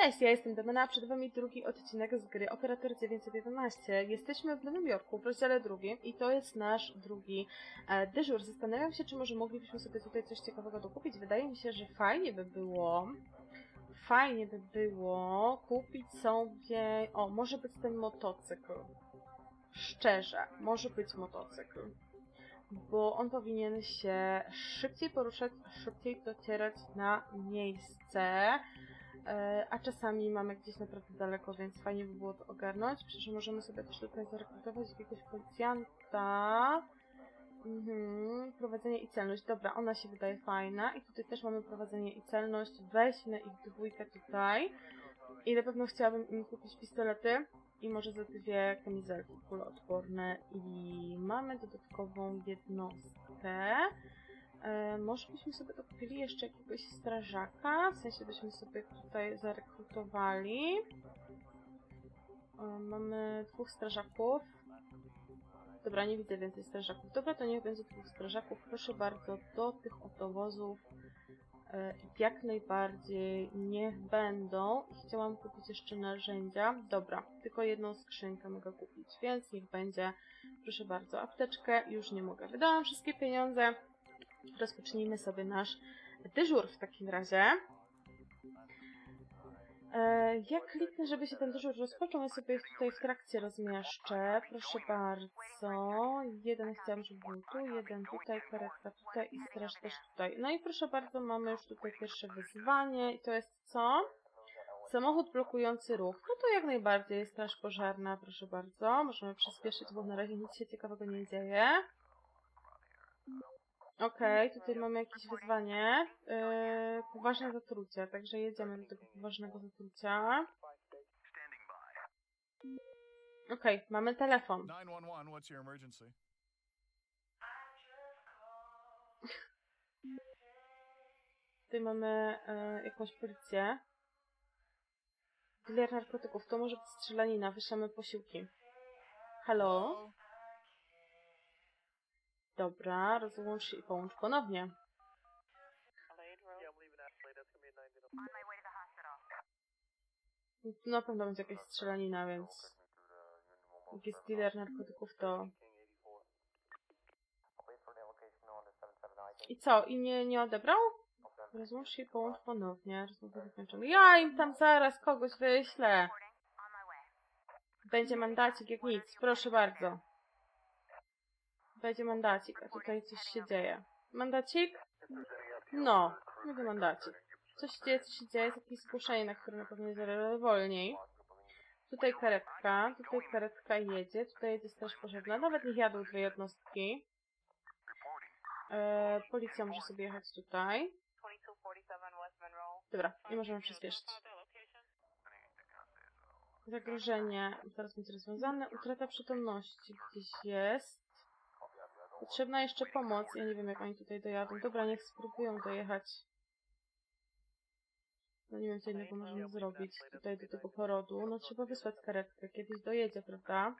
Cześć, ja jestem Demena, a przed wami drugi odcinek z gry Operator 911. Jesteśmy w Nowym Jorku, w rozdziale drugim i to jest nasz drugi e, dyżur. Zastanawiam się, czy może moglibyśmy sobie tutaj coś ciekawego dokupić. Wydaje mi się, że fajnie by było, fajnie by było kupić sobie, o, może być ten motocykl. Szczerze, może być motocykl. Bo on powinien się szybciej poruszać, szybciej docierać na miejsce. E, a czasami mamy gdzieś naprawdę daleko, więc fajnie by było to ogarnąć. Przecież możemy sobie też tutaj zarekrutować jakiegoś policjanta. Mhm, prowadzenie i celność. Dobra, ona się wydaje fajna. I tutaj też mamy prowadzenie i celność. Weźmy ich dwójkę tutaj. I na pewno chciałabym im kupić pistolety. I może za dwie kamizelki kuloodporne. I mamy dodatkową jednostkę. E, może byśmy sobie dokupili jeszcze jakiegoś strażaka, w sensie byśmy sobie tutaj zarekrutowali. E, mamy dwóch strażaków. Dobra, nie widzę więcej strażaków. Dobra, to niech będzie dwóch strażaków. Proszę bardzo, do tych oto e, jak najbardziej niech będą. Chciałam kupić jeszcze narzędzia. Dobra, tylko jedną skrzynkę mogę kupić, więc niech będzie. Proszę bardzo, apteczkę już nie mogę. Wydałam wszystkie pieniądze rozpocznijmy sobie nasz dyżur w takim razie. E, jak kliknę, żeby się ten dyżur rozpoczął, ja sobie tutaj w trakcie rozmieszczę. Proszę bardzo. Jeden chciałam, żeby był tu, jeden tutaj, karetka tutaj i straż też tutaj. No i proszę bardzo, mamy już tutaj pierwsze wyzwanie i to jest co? Samochód blokujący ruch. No to jak najbardziej straż pożarna, proszę bardzo. Możemy przyspieszyć, bo na razie nic się ciekawego nie dzieje. Okej, tutaj mamy jakieś wyzwanie. Yy, poważne zatrucie, także jedziemy do tego poważnego zatrucia. Okej, mamy telefon. 911, what's your emergency? Tutaj mamy e, jakąś policję. Dealer narkotyków, to może być strzelanina, wyszamy posiłki. Halo? Dobra, rozłącz i połącz ponownie. Na pewno będzie jakaś strzelanina, więc... Jak jest dealer narkotyków, to... I co? I nie, nie odebrał? Rozłącz się i połącz ponownie. Rozmowę zakończoną. Ja im tam zaraz kogoś wyślę. Będzie mandacik jak nic. Proszę bardzo. Będzie mandacik, a tutaj coś się dzieje. Mandacik? No, będzie mandacik. Coś się dzieje, coś się dzieje, jest jakieś zgłoszenie, na które na pewno wolniej. Tutaj karetka, tutaj karetka jedzie, tutaj jedzie straż pożarna, nawet niech jadą dwie jednostki. E, policja może sobie jechać tutaj. Dobra, nie możemy przyspieszyć. Zagrożenie zaraz będzie rozwiązane. Utrata przytomności gdzieś jest. Potrzebna jeszcze pomoc. Ja nie wiem, jak oni tutaj dojadą. Dobra, niech spróbują dojechać. No nie wiem, co innego możemy zrobić tutaj do tego porodu. No trzeba wysłać karetkę. Kiedyś dojedzie, prawda?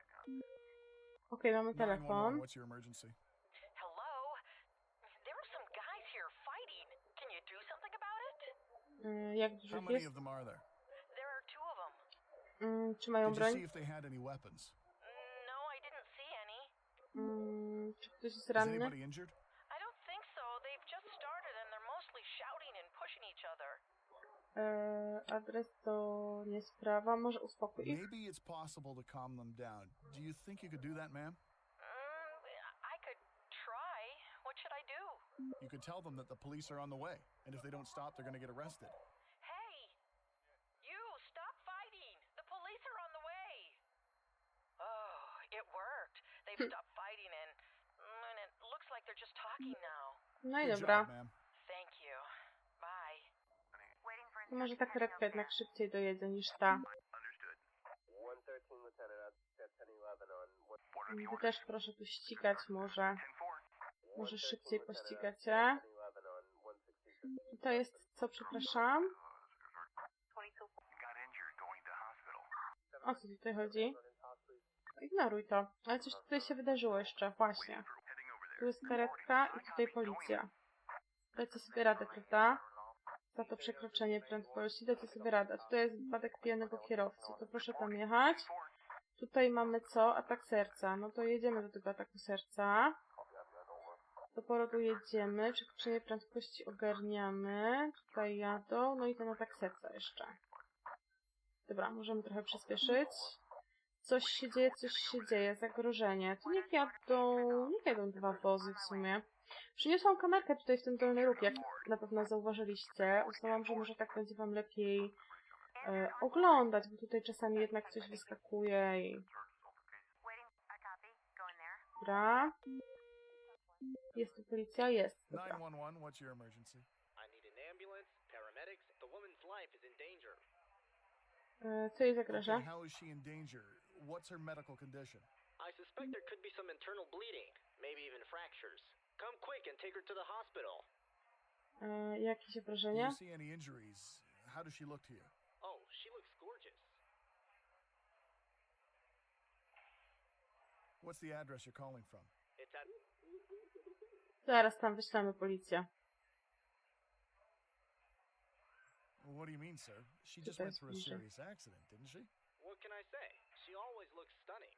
Okej, mamy 911, telefon. what's your emergency? Hello? There are some guys here fighting. Can you do something about it? Y, Jak dużo How ich many jest? of them are there? There are two of them. Y, Czy mają Did you see broń? if they had any weapons? No, I didn't see any. Mm, ktoś jest Is ranny? anybody injured? I don't think so. They've just started and they're mostly shouting and pushing each other. E, adres to nie sprawa. Może uspokój ich? Maybe it's possible to calm them down. Do you think you could do that, ma'am? Mm, I could try. What should I do? You could tell them that the police are on the way, and if they don't stop, they're going to get arrested. No i Good dobra. job, może ta karetka jednak szybciej dojedzie niż ta. Wy też proszę tu ścigać może. Może szybciej pościgacie. I to jest co, przepraszam? O co tutaj chodzi? Ignoruj to. Ale coś tutaj się wydarzyło jeszcze, właśnie. Tu jest karetka i tutaj policja. Dajcie sobie radę, prawda? za to przekroczenie prędkości, dacie sobie radę. Tutaj jest wypadek pijanego kierowcy, to proszę tam jechać. Tutaj mamy co? Atak serca. No to jedziemy do tego ataku serca. Do porodu jedziemy, przekroczenie prędkości ogarniamy. Tutaj jadą, no i ten atak serca jeszcze. Dobra, możemy trochę przyspieszyć. Coś się dzieje, coś się dzieje, zagrożenie. Tu niech jadą, niech jadą dwa wozy w sumie. Przyniosłam kamerkę tutaj w ten dolny róg, jak na pewno zauważyliście. Uznałam, że może tak będzie wam lepiej e, oglądać, bo tutaj czasami jednak coś wyskakuje i... Dobra. Jest tu policja? Jest, dobra. 911, what's your emergency? I need an ambulance, paramedics. The woman's life is in danger. E, co jej zagraża? Okay, how is she in danger? What's her medical condition? I suspect there could be some internal bleeding, maybe even fractures. Come quick and take her to the hospital. Uh, e, jakieś Do obrażenia? you see any injuries? How does she look to you? Oh, she looks gorgeous. What's the address you're calling from? It's at Zaraz tam wyślemy policję. Well, what do you mean, sir? She just went through a serious accident, didn't she? what can I say? She always looks stunning.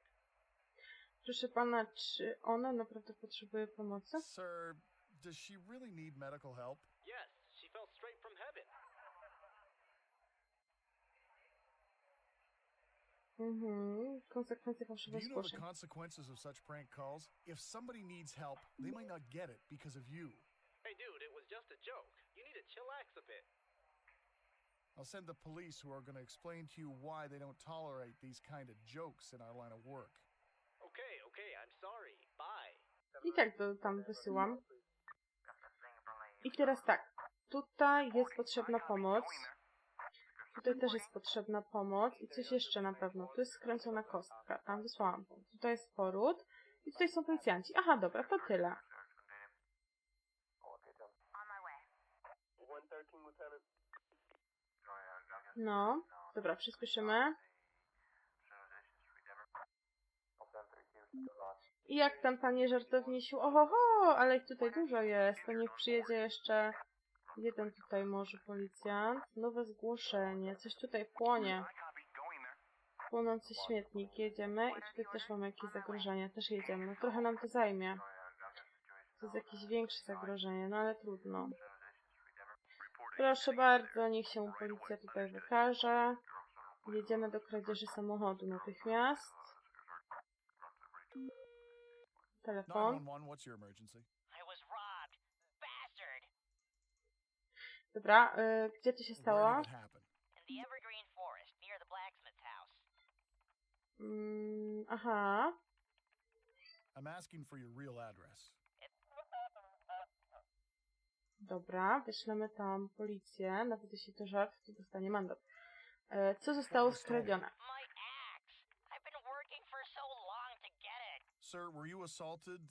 Proszę pana, czy ona naprawdę potrzebuje pomocy? Sir, does she really need medical help? Yes, she fell straight from heaven. Mhm. Konsekwencje Do fałszywych you know the zgłoszeń. consequences of such prank calls? If somebody needs help, they might not get it because of you. Hey, dude, it was just a joke. You need to chillax a bit. I'll send the police who are going to explain to you why they don't tolerate these kind of jokes in our line of work. Okay, okay, I'm sorry. Bye. I tak to tam wysyłam. I teraz tak. Tutaj jest potrzebna pomoc. Tutaj też jest potrzebna pomoc. I coś jeszcze na pewno. Tu jest skręcona kostka. Tam wysłałam. pomoc. Tutaj jest poród. I tutaj są policjanci. Aha, dobra, to tyle. No. Dobra, przyspieszymy. I jak tam panie żartownisiu? Ohoho, ale ich tutaj dużo jest. To niech przyjedzie jeszcze jeden tutaj może policjant. Nowe zgłoszenie. Coś tutaj płonie. Płonący śmietnik. Jedziemy. I tutaj też mamy jakieś zagrożenie. Też jedziemy. No trochę nam to zajmie. To jest jakieś większe zagrożenie, no ale trudno. Proszę bardzo, niech się policja tutaj wykaże. Jedziemy do kradzieży samochodu natychmiast. Telefon. 911, what's your emergency? I was robbed. Bastard! Dobra, y, gdzie to się stało? Mm, aha. I'm asking for your real address. Dobra, wyślemy tam policję. Nawet jeśli to żart, to dostanie mandat. E, co zostało skradzione? Sir, were you assaulted?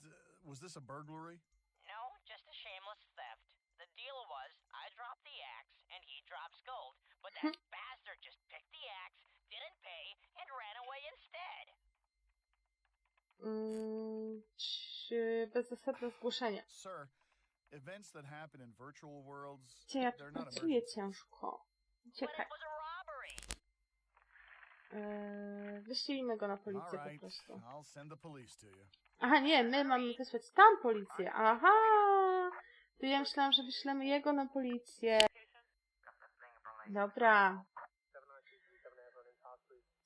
Was this a burglary? No, just a shameless theft. The deal was, I dropped the axe, and he drops gold, but that bastard just picked the axe, didn't pay, and ran away instead. Mm, czy bezzasadne zgłoszenie? Sir, events that happen in virtual worlds, they're not pracuję ciężko. Uciekaj. Eee, wyślijmy go na policję po prostu. I'll send the police to you. Aha, nie, my mamy wysłać tam policję. Aha! To ja myślałam, że wyślemy jego na policję. Dobra.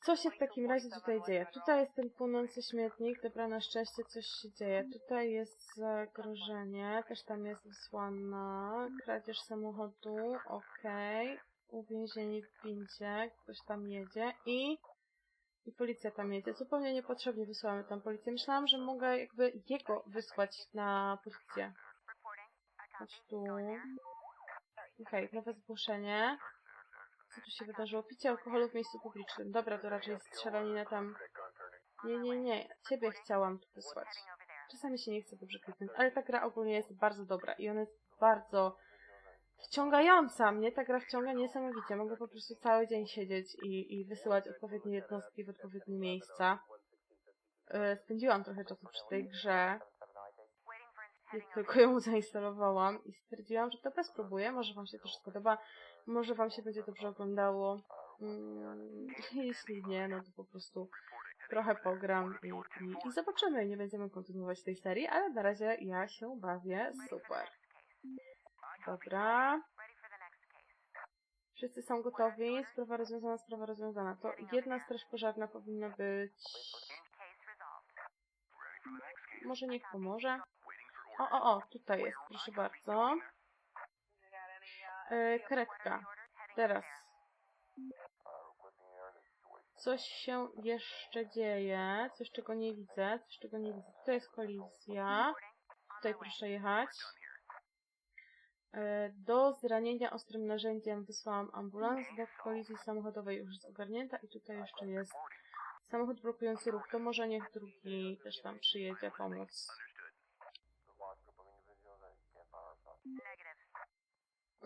Co się w takim razie tutaj dzieje? Tutaj jest ten płonący śmietnik. Dobra, na szczęście coś się dzieje. Tutaj jest zagrożenie. Też tam jest wysłana. Kradzież samochodu. Okej. Uwięzieni w windzie. Ktoś tam jedzie. I... I policja tam jedzie. Zupełnie niepotrzebnie wysłamy tam policję. Myślałam, że mogę jakby jego wysłać na policję. Chodź tu. Okej, nowe zgłoszenie. Co tu się wydarzyło? Picie alkoholu w miejscu publicznym. Dobra, to raczej strzelanina tam. Nie, nie, nie. Ciebie chciałam tu wysłać. Czasami się nie chce dobrze kliknąć, ale ta gra ogólnie jest bardzo dobra i ona jest bardzo wciągająca. Mnie ta gra wciąga niesamowicie. Mogę po prostu cały dzień siedzieć i, i wysyłać odpowiednie jednostki w odpowiednie miejsca. E, Spędziłam trochę czasu przy tej grze. jak tylko ją zainstalowałam i stwierdziłam, że dobra, spróbuję, może wam się też spodoba, może wam się będzie dobrze oglądało. Mm, jeśli nie, no to po prostu trochę pogram i, i, i zobaczymy. Nie będziemy kontynuować tej serii, ale na razie ja się bawię super. Dobra. Wszyscy są gotowi. Sprawa rozwiązana, sprawa rozwiązana. To jedna straż pożarna powinna być... Może niech pomoże. O, o, o, tutaj jest, proszę bardzo. E. Teraz. Coś się jeszcze dzieje. Coś, czego nie widzę. Coś, czego nie widzę. Tutaj jest kolizja. Tutaj proszę jechać. E, Do zranienia ostrym narzędziem wysłałam ambulans. Do kolizji samochodowej już jest ogarnięta. I tutaj jeszcze jest samochód blokujący ruch. To może niech drugi też tam przyjedzie pomóc.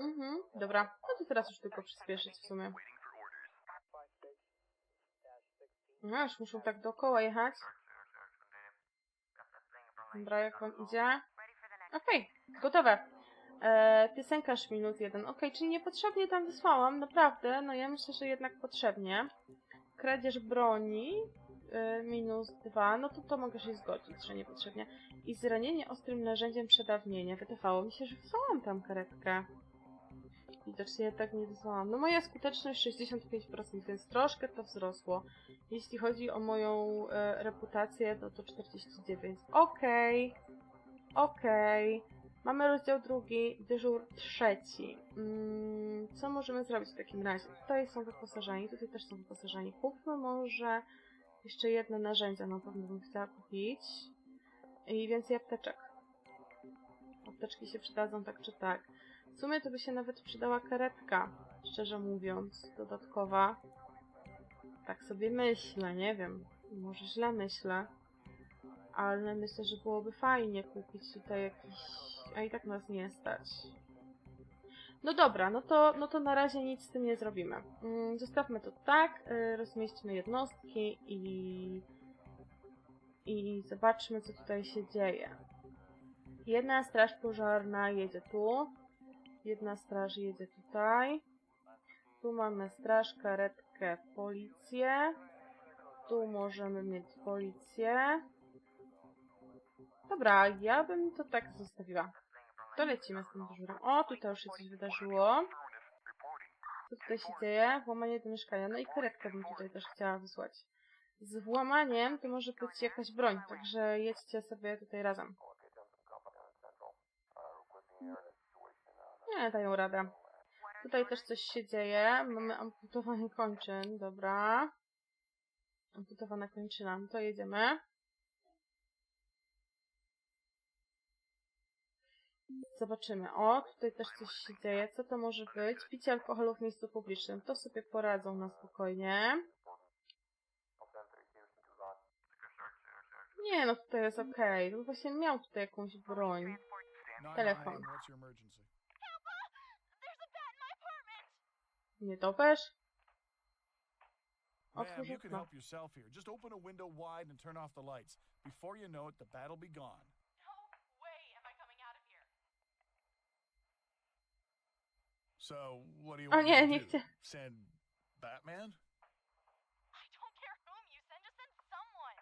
Mhm, dobra. No to teraz już tylko przyspieszyć w sumie. No, już muszą tak dookoła jechać. Dobra, jak wam idzie? Okej, gotowe. E, piosenkarz minut jeden. Okej, czyli niepotrzebnie tam wysłałam, naprawdę. No ja myślę, że jednak potrzebnie. Kradzież broni e, minus dwa. No to to mogę się zgodzić, że niepotrzebnie. I zranienie ostrym narzędziem przedawnienia. Wydawało mi się, że wysłałam tam karetkę. Ja tak nie wysłałam. No moja skuteczność 65%, więc troszkę to wzrosło. Jeśli chodzi o moją e, reputację, no to 49. Okej. Okej. Mamy rozdział drugi, dyżur trzeci. Mm, co możemy zrobić w takim razie? Tutaj są wyposażeni, tutaj też są wyposażeni. Kupmy może jeszcze jedne narzędzia, na pewno bym chciała kupić. I więcej apteczek. Apteczki się przydadzą tak czy tak. W sumie to by się nawet przydała karetka, szczerze mówiąc, dodatkowa. Tak sobie myślę, nie wiem. Może źle myślę. Ale myślę, że byłoby fajnie kupić tutaj jakiś... A i tak nas nie stać. No dobra, no to, no to na razie nic z tym nie zrobimy. Mm, Zostawmy to tak, y, rozmieśćmy jednostki i... I zobaczmy, co tutaj się dzieje. Jedna straż pożarna jedzie tu. Jedna straż jedzie tutaj. Tu mamy straż, karetkę, policję. Tu możemy mieć policję. Dobra, ja bym to tak zostawiła. To lecimy z tym dyżurem. O, tutaj już się coś wydarzyło. Co tutaj się dzieje? Włamanie do mieszkania. No i karetkę bym tutaj też chciała wysłać. Z włamaniem to może być jakaś broń, także jedźcie sobie tutaj razem. Nie, dają radę. Tutaj też coś się dzieje. Mamy amputowanie kończyn, dobra. Amputowana kończyna, no to jedziemy. Zobaczymy. O, tutaj też coś się dzieje. Co to może być? Picie alkoholu w miejscu publicznym. To sobie poradzą na spokojnie. Nie, no tutaj jest okej. No właśnie miał tutaj jakąś broń. Telefon. Nie topesz? Ma'am, you can help yourself here. Just open a window wide and turn off the lights. Before you know it, the bat'll be gone. No way am I coming out of here. So, what do you want nie, me nie to do? chcę. Send Batman? I don't care whom you send, just send someone.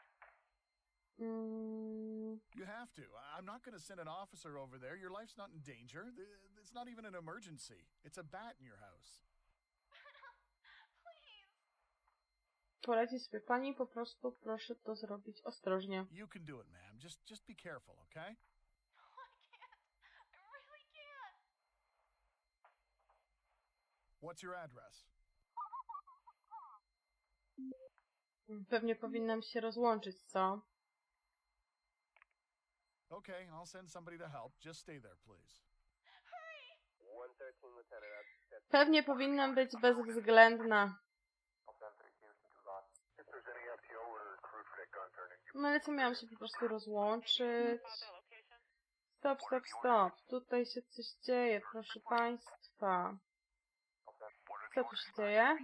Mm, You have to. I- I'm not going to send an officer over there. Your life's not in danger. It's not even an emergency. It's a bat in your house. Poradzi sobie pani, po prostu proszę to zrobić ostrożnie. You can do it, ma'am. Just just be careful, okay? What's your address? Pewnie powinnam się rozłączyć, co? Okay, I'll send somebody to help. Just stay there, please. Pewnie powinnam być bezwzględna. No ale co miałam się po prostu rozłączyć? Stop, stop, stop. Tutaj się coś dzieje, proszę państwa. Co tu się dzieje?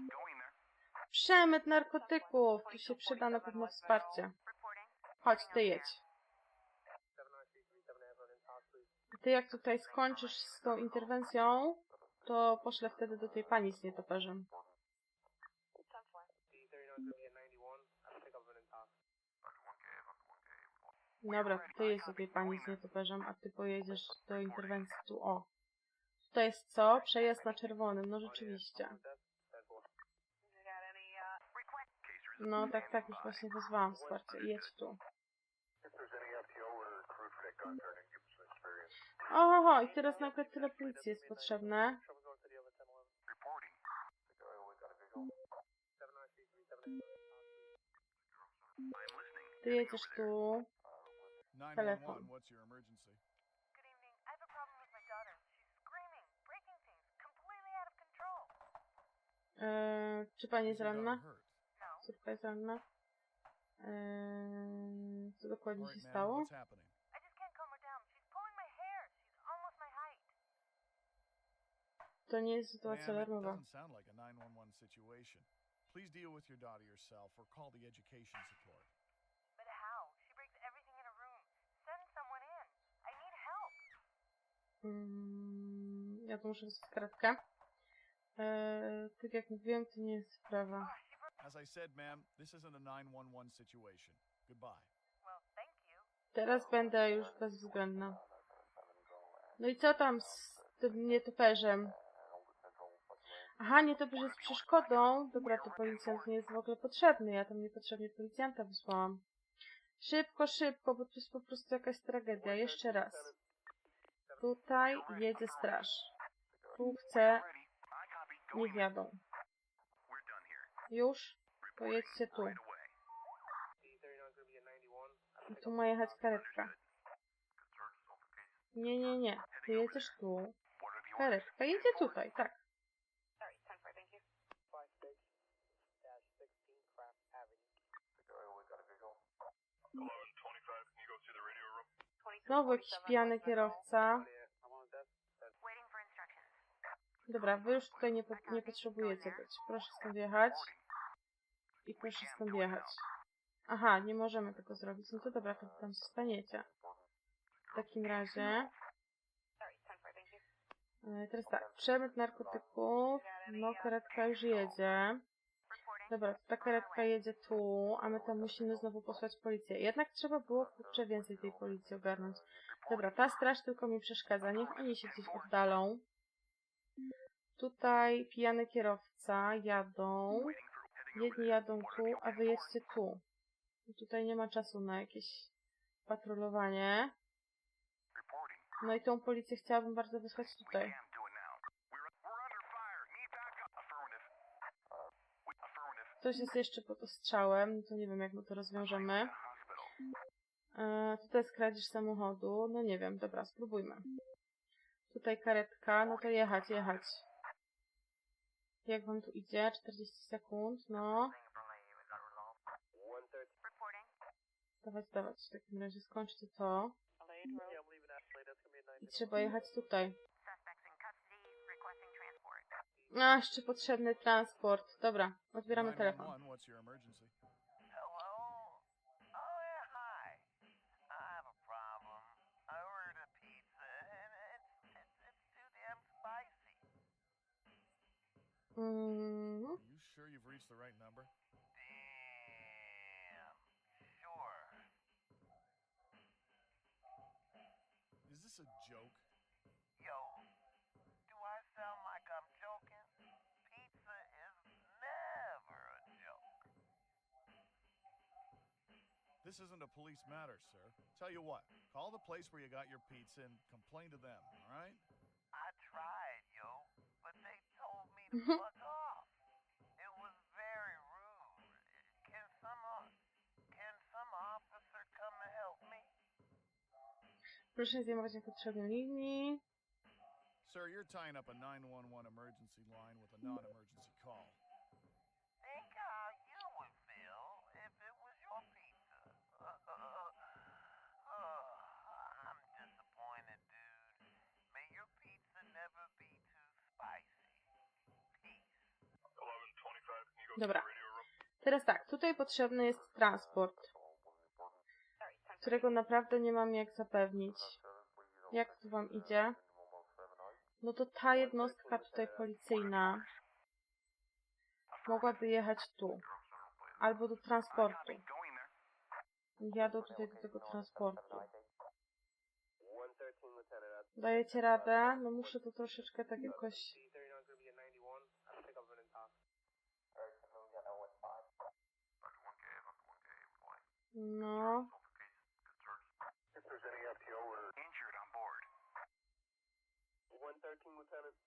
Przemyt narkotyków. Tu się przyda na pewno wsparcie. Chodź, ty jedź. ty jak tutaj skończysz z tą interwencją, to poszlę wtedy do tej pani z nietoperzem. Dobra, ty do tej pani z nietoperzem, a ty pojedziesz do interwencji tu, o. Tutaj jest co? Przejazd na czerwonym, no rzeczywiście. No tak, tak, już właśnie wezwałam wsparcie. Jedź tu. Oho, i teraz nagle tyle policji jest potrzebne. Ty jedziesz tu. 911, what's your emergency? Good evening. I have a problem with my daughter. She's screaming, breaking things, completely out of control. Eee, czy pani jest Is your daughter ranna? hurt? No. Córka jest ranna? Eee, co dokładnie się stało? what's happening? I just can't calm down. She's pulling my hair. She's almost my height. To nie jest sytuacja Ma'am, it alarmowa. doesn't sound like a 911 situation. Please deal with your daughter yourself or call the education support. Mm, ja tu muszę wysłać karetkę. Eee, tak jak mówiłem, to nie jest sprawa. As I said, ma'am, this isn't a 911 situation. Goodbye. Well, thank you. Teraz będę już bezwzględna. No i co tam z tym nietoperzem? Aha, nietoperz jest przeszkodą. Dobra, to policjant nie jest w ogóle potrzebny. Ja tam niepotrzebnie policjanta wysłałam. Szybko, szybko, bo to jest po prostu jakaś tragedia. Jeszcze raz. Tutaj jedzie straż. Tu chcę... Niech jadą. Już? To jedźcie tu. I tu ma jechać karetka. Nie, nie, nie. Ty jedziesz tu. Karetka jedzie tutaj, tak. Sorry, ten for thank you. Znowu jakiś pijany kierowca. Dobra, wy już tutaj nie, po, nie potrzebujecie być. Proszę stąd jechać. I proszę stąd jechać. Aha, nie możemy tego zrobić. No to dobra, to tam zostaniecie. W takim razie... E, Teraz tak, przemyt narkotyków. No, karetka już jedzie. Dobra, ta karetka jedzie tu, a my tam musimy znowu posłać policję. Jednak trzeba było kurczę więcej tej policji ogarnąć. Dobra, ta straż tylko mi przeszkadza. Niech oni się gdzieś oddalą. Tutaj pijany kierowca jadą. Jedni jadą tu, a wy jedźcie tu. Tutaj nie ma czasu na jakieś patrolowanie. No i tą policję chciałabym bardzo wysłać tutaj. Ktoś jest jeszcze pod ostrzałem, to nie wiem jak my to rozwiążemy. E, tutaj jest kradzież samochodu, no nie wiem, dobra, spróbujmy. Tutaj karetka, no to jechać, jechać. Jak wam tu idzie? 40 sekund, no. Dawać, dawać. W takim razie skończcie to. I trzeba jechać tutaj. Suspects in custody. Requesting transport. A, jeszcze potrzebny transport. Dobra, odbieramy telefon. 911, what's your emergency? Hello? Oh, This isn't a police matter, sir. Tell you what, call the place where you got your pizza and complain to them, all right? I tried, yo, but they told me to fuck off. It was very rude. Can some can some officer come and help me? proszę nie zajmować niepotrzebnej linii. Sir, you're tying up a 911 emergency line with a non-emergency call. Dobra. Teraz tak, tutaj potrzebny jest transport, którego naprawdę nie mam jak zapewnić. Jak tu wam idzie? No to ta jednostka tutaj policyjna mogłaby jechać tu. Albo do transportu. Jadą tutaj do tego transportu. Dajecie radę? No muszę to troszeczkę tak jakoś... No.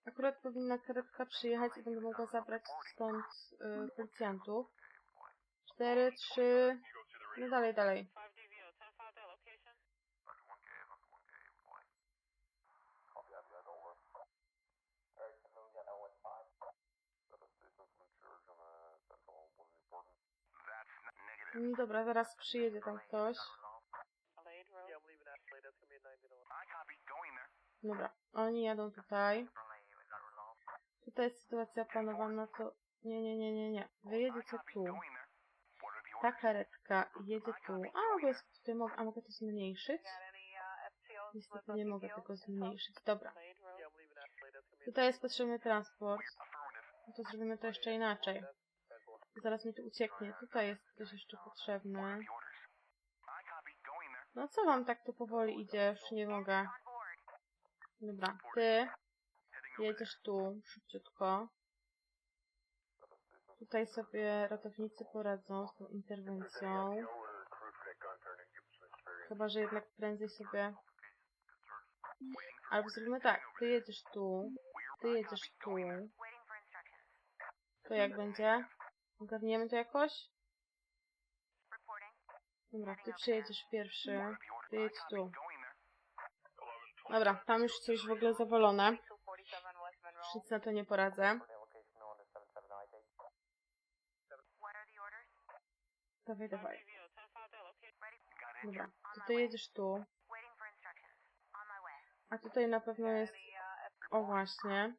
Akurat powinna karetka przyjechać i będę mogła zabrać stąd y, policjantów. Cztery, trzy... No dalej, dalej. No dobra, zaraz przyjedzie tam ktoś. Dobra, oni jadą tutaj. Tutaj jest sytuacja planowana, to... Nie, nie, nie, nie, nie. Wy tu. Ta karetka jedzie tu. A, mogę tutaj... A mogę to zmniejszyć? Niestety nie mogę tego zmniejszyć. Dobra. Tutaj jest potrzebny transport. No to zrobimy to jeszcze inaczej. Zaraz mi tu ucieknie. Tutaj jest ktoś jeszcze potrzebny. No co wam tak tu powoli idzie? Już nie mogę. Dobra, ty jedziesz tu szybciutko. Tutaj sobie ratownicy poradzą z tą interwencją. Chyba, że jednak prędzej sobie... Albo zrobimy tak, ty jedziesz tu, ty jedziesz tu. To jak będzie? Ogarniemy to jakoś? Dobra, ty przyjedziesz pierwszy. Ty jedź tu. Dobra, tam już coś w ogóle zawalone. Nic na to nie poradzę. Dawaj, dawaj. Dobra, ty jedziesz tu. A tutaj na pewno jest... O właśnie.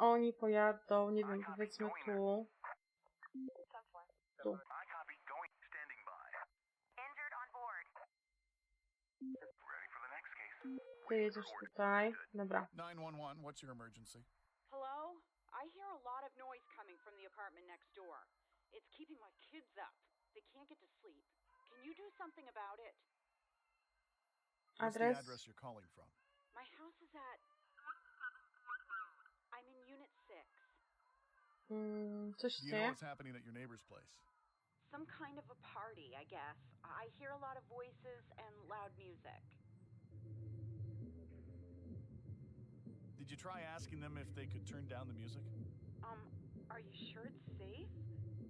Oni pojadą, nie wiem, powiedzmy tu. Tu. Ty jedziesz tutaj. Dobra. 911, what's your emergency? Hello? I hear a lot of noise coming from the apartment next door. It's keeping my kids up. They can't get to sleep. Can you do something about it? What's the Adres? address you're calling from? My house is at. Mm, coś Do you się know what's happening at your neighbor's place? Some kind of a party, I guess. I hear a lot of voices and loud music. Did you try asking them if they could turn down the music? Um, are you sure it's safe?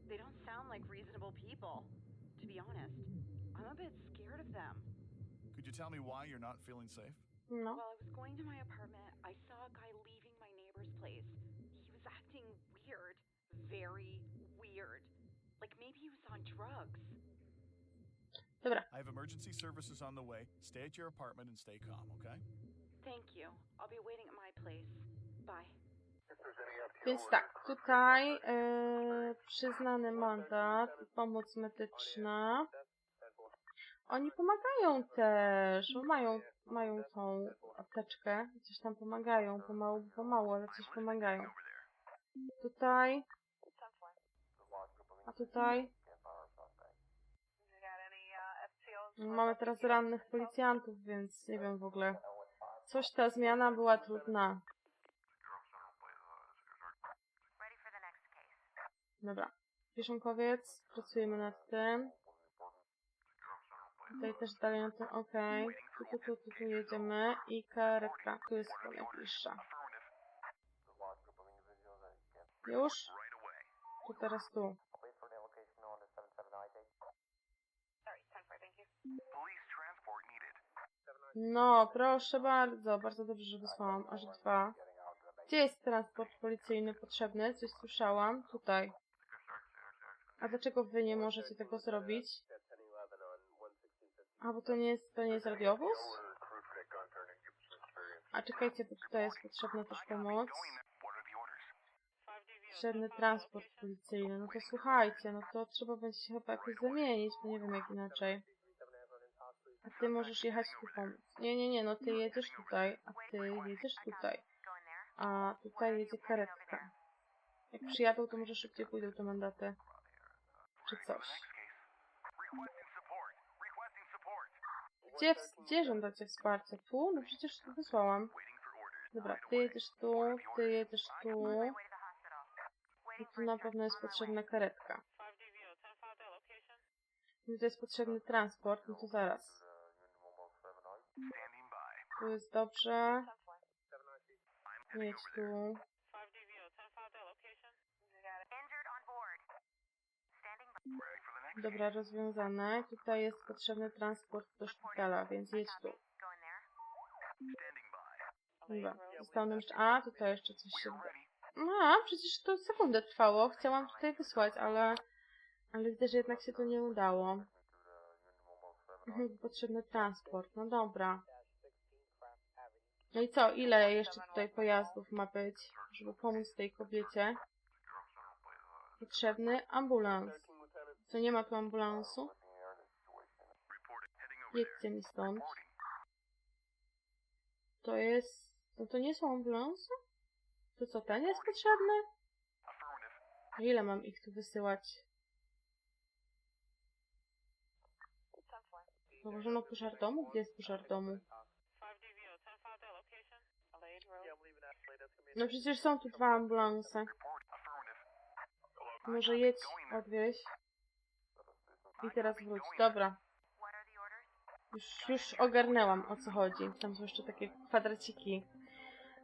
They don't sound like reasonable people. To be honest, I'm a bit scared of them. Could you tell me why you're not feeling safe? No. While I was going to my apartment, I saw a guy leaving my neighbor's place. He was acting weird. Very weird. Like maybe he was on drugs. Dobra. I have emergency services on the way. Stay at your apartment and stay calm, okay? Thank you. I'll be waiting at my place. Bye. Więc tak, tutaj e, przyznany mandat i pomoc medyczna. Oni pomagają też, bo mają, mają tą apteczkę, coś tam pomagają, pomału, pomału, ale coś pomagają. Tutaj, a tutaj mamy teraz rannych policjantów, więc nie wiem w ogóle. Coś ta zmiana była trudna. Dobra. Kieszonkowiec, pracujemy nad tym. Tutaj też dalej na tym, okej. Tu, tu, tu, tu, tu jedziemy. I karetka, tu jest chyba najbliższa. Już? Tu teraz tu. No, proszę bardzo, bardzo dobrze, że wysłałam. Aż dwa. Gdzie jest transport policyjny potrzebny? Coś słyszałam. Tutaj. A dlaczego wy nie możecie tego zrobić? A, bo to nie jest, to nie jest radiowóz? A czekajcie, bo tutaj jest potrzebna też pomoc. Potrzebny transport policyjny. No to słuchajcie, no to trzeba będzie się chyba jakoś zamienić, bo nie wiem jak inaczej. A ty możesz jechać tu pomóc. Nie, nie, nie, no ty jedziesz tutaj, a ty jedziesz tutaj. A tutaj jedzie karetka. Jak przyjadą, to może szybciej pójdą te mandaty. Czy coś. Gdzie, gdzie żądacie wsparcia? Tu? No przecież wysłałam. Dobra, ty jedziesz tu, ty jedziesz tu. I tu na pewno jest potrzebna karetka. I tu jest potrzebny transport, no to zaraz. Tu jest dobrze. Jedź tu. Dobra, rozwiązane. Tutaj jest potrzebny transport do szpitala, więc jedź tu. Dobra, zostało nam jeszcze... A, tutaj jeszcze coś się... A, przecież to sekundę trwało. Chciałam tutaj wysłać, ale... Ale widzę, że jednak się to nie udało. Mhm, Potrzebny transport. No dobra. No i co? Ile jeszcze tutaj pojazdów ma być, żeby pomóc tej kobiecie? Potrzebny ambulans. Co, nie ma tu ambulansu? Jedźcie mi stąd. To jest... No to nie są ambulansy? To co, ten jest potrzebny? Ile mam ich tu wysyłać? Założono pożar domu? Gdzie jest pożar domu? No przecież są tu dwa ambulanse. Może jedź, odwieź. I teraz wróć. Dobra. Już, już ogarnęłam o co chodzi. Tam są jeszcze takie kwadraciki.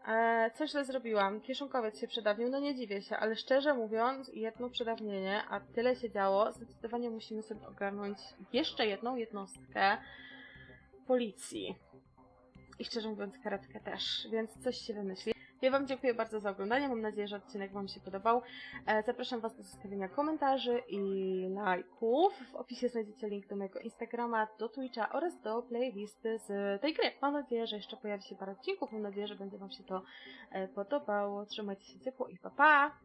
E, co źle zrobiłam? Kieszonkowiec się przedawnił, no nie dziwię się, ale szczerze mówiąc, jedno przedawnienie, a tyle się działo, zdecydowanie musimy sobie ogarnąć jeszcze jedną jednostkę policji. I szczerze mówiąc, karetkę też, więc coś się wymyśli. Ja Wam dziękuję bardzo za oglądanie. Mam nadzieję, że odcinek Wam się podobał. E, Zapraszam Was do zostawienia komentarzy i lajków. W opisie znajdziecie link do mojego Instagrama, do Twitcha oraz do playlisty z tej gry. Mam nadzieję, że jeszcze pojawi się parę odcinków. Mam nadzieję, że będzie Wam się to e, podobało. Trzymajcie się ciepło i pa pa!